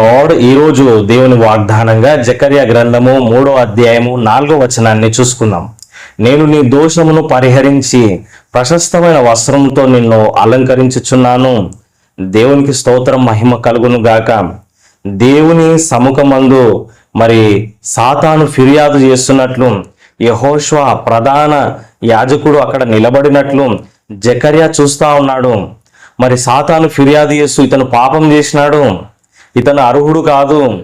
God ఈరోజు దేవుని వాగ్దానంగా జకర్య గ్రంథము మూడో అధ్యాయము నాలుగో వచనాన్ని చూసుకుందాం. నేను నీ దోషమును పరిహరించి ప్రశస్తమైన వస్త్రంతో నిన్ను అలంకరించుచున్నాను. దేవునికి స్తోత్రం మహిమ కలుగును గాక. దేవుని సముఖమందు మరి సాతాను ఫిర్యాదు చేస్తున్నట్లు యహోష్వ ప్రధాన యాజకుడు అక్కడ నిలబడినట్లు జకర్య చూస్తా ఉన్నాడు. మరి సాతాను ఫిర్యాదు చేస్తూ ఇతను పాపం చేసినాడు. ఇతను అర్హుడు కాదు.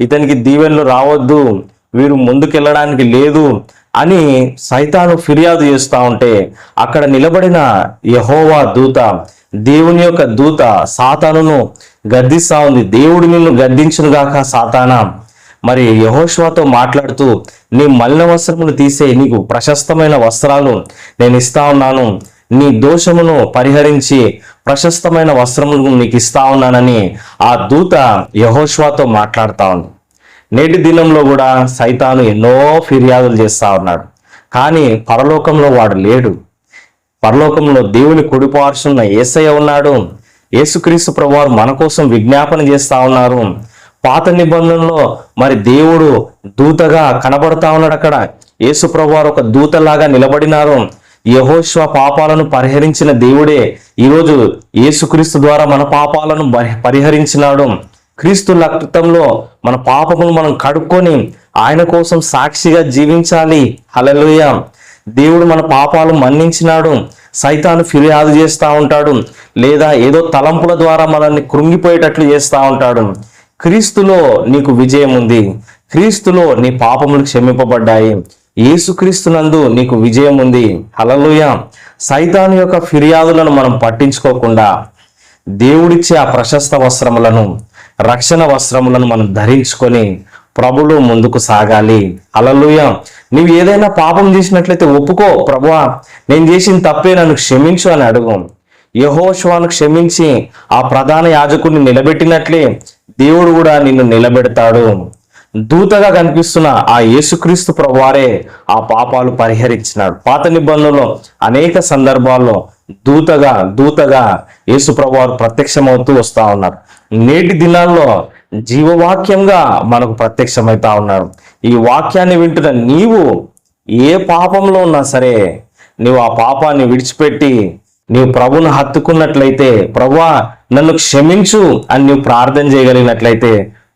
ఇతనికి దీవెనలు రావద్దు. వీరు ముందుకెళ్ళడానికి లేదు అని సైతాను ఫిర్యాదు చేస్తూ ఉంటే అక్కడ నిలబడిన యహోవా దూత దేవుని యొక్క దూత సాతానును గద్దిస్తా ఉంది. దేవుడు నిన్ను గద్దించును గాక సాతానా? మరి యహోష్వాతో మాట్లాడుతూ నీ మలిన వస్త్రములు తీసే నీకు ప్రశస్తమైన వస్త్రాలు నేను ఇస్తా ఉన్నాను. నీ దోషమును పరిహరించి ప్రశస్తమైన వస్త్రములు నీకు ఇస్తా ఉన్నానని ఆ దూత యహోష్వాతో మాట్లాడుతా ఉంది. నేటి దినంలో కూడా సైతాను ఎన్నో ఫిర్యాదులు చేస్తా ఉన్నాడు. కానీ పరలోకంలో వాడు లేడు. పరలోకంలో దేవుని కుడిపార్చున్న ఏసయ్య ఉన్నాడు. యేసుక్రీస్తు ప్రభువారు మన కోసం విజ్ఞాపన చేస్తా ఉన్నారు. పాత నిబంధనలో మరి దేవుడు దూతగా కనబడతా ఉన్నాడు అక్కడ. యేసు ప్రభువారు ఒక దూతలాగా నిలబడినారు. యహోశ్వ పాపాలను పరిహరించిన దేవుడే ఈరోజు యేసుక్రీస్తు ద్వారా మన పాపాలను పరిహరించినాడు. క్రీస్తు రక్తంలో మన పాపమును మనం కడుక్కొని ఆయన కోసం సాక్షిగా జీవించాలి. హలలుయ దేవుడు మన పాపాలు మన్నించినాడు. సైతాను ఫిర్యాదు చేస్తూ ఉంటాడు. లేదా ఏదో తలంపుల ద్వారా మనల్ని కృంగిపోయేటట్లు చేస్తూ ఉంటాడు. క్రీస్తులో నీకు విజయం ఉంది క్రీస్తులో నీ పాపములు క్షమింపబడ్డాయి. ఏసుక్రీస్తునందు నీకు విజయం ఉంది. హలలుయ సైతాను యొక్క ఫిర్యాదులను మనం పట్టించుకోకుండా దేవుడిచ్చే ఆ ప్రశస్త వస్త్రములను రక్షణ వస్త్రములను మనం ధరించుకొని ప్రభులు ముందుకు సాగాలి. అలలుయ నీవు ఏదైనా పాపం చేసినట్లయితే ఒప్పుకో ప్రభువా. నేను చేసిన తప్పే నన్ను క్షమించు అని అడుగు. యహోశ్వాను క్షమించి ఆ ప్రధాన యాజకుడిని నిలబెట్టినట్లే దేవుడు కూడా నిన్ను నిలబెడతాడు. దూతగా కనిపిస్తున్న ఆ యేసుక్రీస్తు ప్రభువారే ఆ పాపాలు పరిహరించినాడు పాత నిబంధనలో అనేక సందర్భాల్లో దూతగా దూతగా యేసు ప్రభువారు ప్రత్యక్షమవుతూ వస్తూ ఉన్నారు. నేటి దినాల్లో జీవవాక్యంగా మనకు ప్రత్యక్షమవుతా ఉన్నారు. ఈ వాక్యాన్ని వింటున్న నీవు ఏ పాపంలో ఉన్నా సరే నీవు ఆ పాపాన్ని విడిచిపెట్టి నీవు ప్రభును హత్తుకున్నట్లయితే ప్రభువా నన్ను క్షమించు అని నీవు ప్రార్థన చేయగలిగినట్లయితే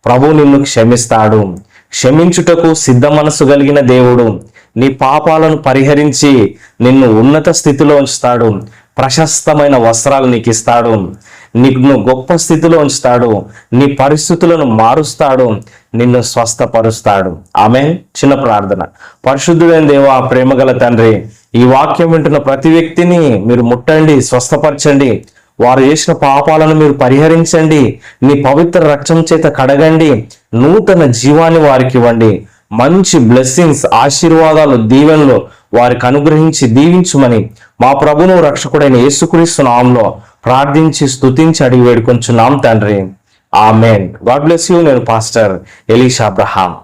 ప్రభు నిన్ను క్షమిస్తాడు. క్షమించుటకు సిద్ధ మనసు కలిగిన దేవుడు. నీ పాపాలను పరిహరించి నిన్ను ఉన్నత స్థితిలో ఉంచుతాడు. ప్రశస్తమైన వస్త్రాలు నీకు ఇస్తాడు నిన్ను గొప్ప స్థితిలో ఉంచుతాడు. నీ పరిస్థితులను మారుస్తాడు. నిన్ను స్వస్థపరుస్తాడు. ఆమె చిన్న ప్రార్థన. పరిశుద్ధుడైన దేవా ప్రేమగల తండ్రి ఈ వాక్యం వింటున్న ప్రతి వ్యక్తిని మీరు ముట్టండి స్వస్థపరచండి. వారు చేసిన పాపాలను మీరు పరిహరించండి. నీ పవిత్ర రక్తం చేత కడగండి. నూతన జీవాన్ని వారికి ఇవ్వండి. మంచి బ్లెస్సింగ్స్ ఆశీర్వాదాలు దీవెనలు వారికి అనుగ్రహించి దీవించుమని మా ప్రభును రక్షకుడైన యేసుక్రీస్తు నామంలో ప్రార్థించి స్తుతించి అడిగి వేడుకొంచున్నాం తండ్రి. ఆమెన్. God bless you. నేను పాస్టర్ ఎలీష్ అబ్రహాం.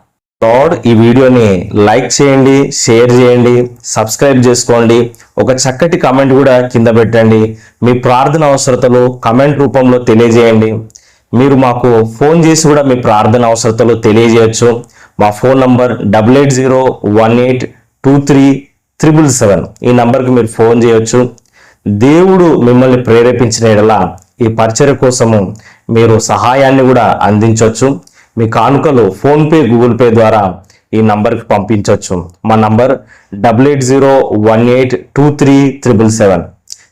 లార్డ్ ఈ వీడియోని లైక్ చేయండి షేర్ చేయండి సబ్స్క్రైబ్ చేసుకోండి. ఒక చక్కటి కామెంట్ కూడా కింద పెట్టండి. మీ ప్రార్థన అవసరతలు కమెంట్ రూపంలో తెలియజేయండి. మీరు మాకు ఫోన్ చేసి కూడా మీ ప్రార్థన అవసరతలు తెలియజేయచ్చు. మా phone number double eight zero one eight two three triple seven. ఈ నంబర్కి మీరు ఫోన్ చేయొచ్చు. దేవుడు మిమ్మల్ని ప్రేరేపించిన ఎడల ఈ పరిచర్య కోసము మీరు సహాయాన్ని కూడా అందించవచ్చు మీ కానుకలు ఫోన్పే గూగుల్ పే ద్వారా ఈ నంబర్కి పంపించవచ్చు మా number double eight zero one eight two three triple seven.